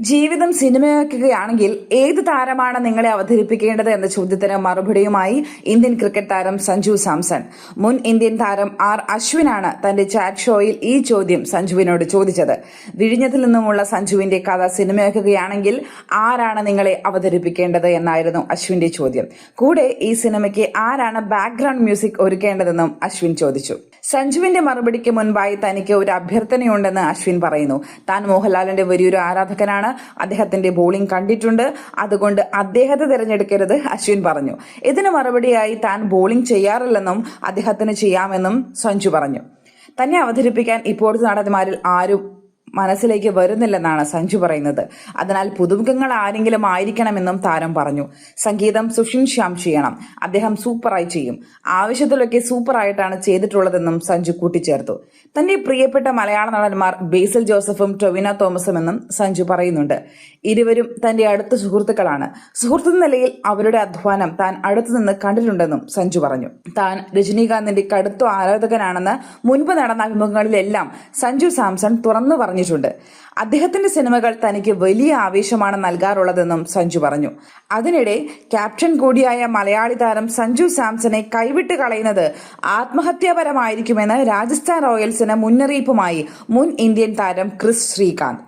ജീവിതം സിനിമയാക്കുകയാണെങ്കിൽ ഏത് താരമാണ് നിങ്ങളെ അവതരിപ്പിക്കേണ്ടത് എന്ന ചോദ്യത്തിന് മറുപടിയുമായി ഇന്ത്യൻ ക്രിക്കറ്റ് താരം സഞ്ജു സാംസൺ. മുൻ ഇന്ത്യൻ താരം ആർ അശ്വിനാണ് തന്റെ ചാറ്റ് ഷോയിൽ ഈ ചോദ്യം സഞ്ജുവിനോട് ചോദിച്ചത്. വിഴിഞ്ഞത്തിൽ നിന്നുമുള്ള സഞ്ജുവിന്റെ കഥ സിനിമയാക്കുകയാണെങ്കിൽ ആരാണ് നിങ്ങളെ അവതരിപ്പിക്കേണ്ടത് എന്നായിരുന്നു അശ്വിന്റെ ചോദ്യം. കൂടെ ഈ സിനിമയ്ക്ക് ആരാണ് ബാക്ക്ഗ്രൗണ്ട് മ്യൂസിക് ഒരുക്കേണ്ടതെന്നും അശ്വിൻ ചോദിച്ചു. സഞ്ജുവിന്റെ മറുപടിക്ക് മുൻപായി തനിക്ക് ഒരു അഭ്യർത്ഥനയുണ്ടെന്ന് അശ്വിൻ പറയുന്നു. താൻ മോഹൻലാലിന്റെ വലിയൊരു ആരാധകനാണ്. അദ്ദേഹത്തിന്റെ ബോളിംഗ് കണ്ടിട്ടുണ്ട്. അതുകൊണ്ട് അദ്ദേഹത്തെ തിരഞ്ഞെടുക്കരുത് അശ്വിൻ പറഞ്ഞു. ഇതിന് മറുപടിയായി താൻ ബോളിംഗ് ചെയ്യാറില്ലെന്നും അദ്ദേഹത്തിന് ചെയ്യാമെന്നും സഞ്ജു പറഞ്ഞു. തന്നെ അവതരിപ്പിക്കാൻ ഇപ്പോഴത്തെ നടന്മാരിൽ ആരും മനസ്സിലേക്ക് വരുന്നില്ലെന്നാണ് സഞ്ജു പറയുന്നത്. അതിനാൽ പുതുമുഖങ്ങൾ ആരെങ്കിലും ആയിരിക്കണമെന്നും താരം പറഞ്ഞു. സംഗീതം സുഷിൻ ശ്യാം ചെയ്യണം. അദ്ദേഹം സൂപ്പറായി ചെയ്യും. ആവശ്യത്തിലൊക്കെ സൂപ്പറായിട്ടാണ് ചെയ്തിട്ടുള്ളതെന്നും സഞ്ജു കൂട്ടിച്ചേർത്തു. തന്റെ പ്രിയപ്പെട്ട മലയാള നടന്മാർ ബേസിൽ ജോസഫും ടൊവിന തോമസും എന്നും സഞ്ജു പറയുന്നുണ്ട്. ഇരുവരും തന്റെ അടുത്ത സുഹൃത്തുക്കളാണ്. സുഹൃത്തു നിലയിൽ അവരുടെ അധ്വാനം താൻ അടുത്തുനിന്ന് കണ്ടിട്ടുണ്ടെന്നും സഞ്ജു പറഞ്ഞു. താൻ രജനീകാന്തിന്റെ കടുത്ത ആരാധകനാണെന്ന് മുൻപ് നടന്ന അഭിമുഖങ്ങളിലെല്ലാം സഞ്ജു സാംസൺ തുറന്നു പറഞ്ഞിട്ടുണ്ട്. അദ്ദേഹത്തിന്റെ സിനിമകൾ തനിക്ക് വലിയ ആവേശമാണ് നൽകാറുള്ളതെന്നും സഞ്ജു പറഞ്ഞു. അതിനിടെ ക്യാപ്റ്റൻ കൂടിയായ മലയാളി താരം സഞ്ജു സാംസനെ കൈവിട്ട് കളയുന്നത് ആത്മഹത്യാപരമായിരിക്കുമെന്ന് രാജസ്ഥാൻ റോയൽസിന് മുന്നറിയിപ്പുമായി മുൻ ഇന്ത്യൻ താരം ക്രിസ് ശ്രീകാന്ത്.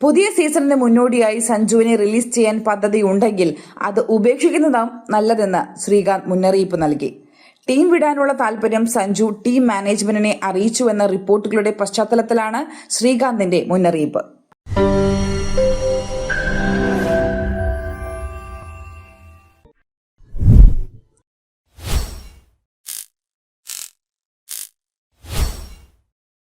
പുതിയ സീസണിന് മുന്നോടിയായി സഞ്ജുവിനെ റിലീസ് ചെയ്യാൻ പദ്ധതി ഉണ്ടെങ്കിൽ അത് ഉപേക്ഷിക്കുന്നതാവും നല്ലതെന്ന് ശ്രീകാന്ത് മുന്നറിയിപ്പ് നൽകി. ടീം വിടാനുള്ള താൽപര്യം സഞ്ജു ടീം മാനേജ്മെന്റിനെ അറിയിച്ചുവെന്ന റിപ്പോർട്ടുകളുടെ പശ്ചാത്തലത്തിലാണ് ശ്രീകാന്തിന്റെ മുന്നറിയിപ്പ്.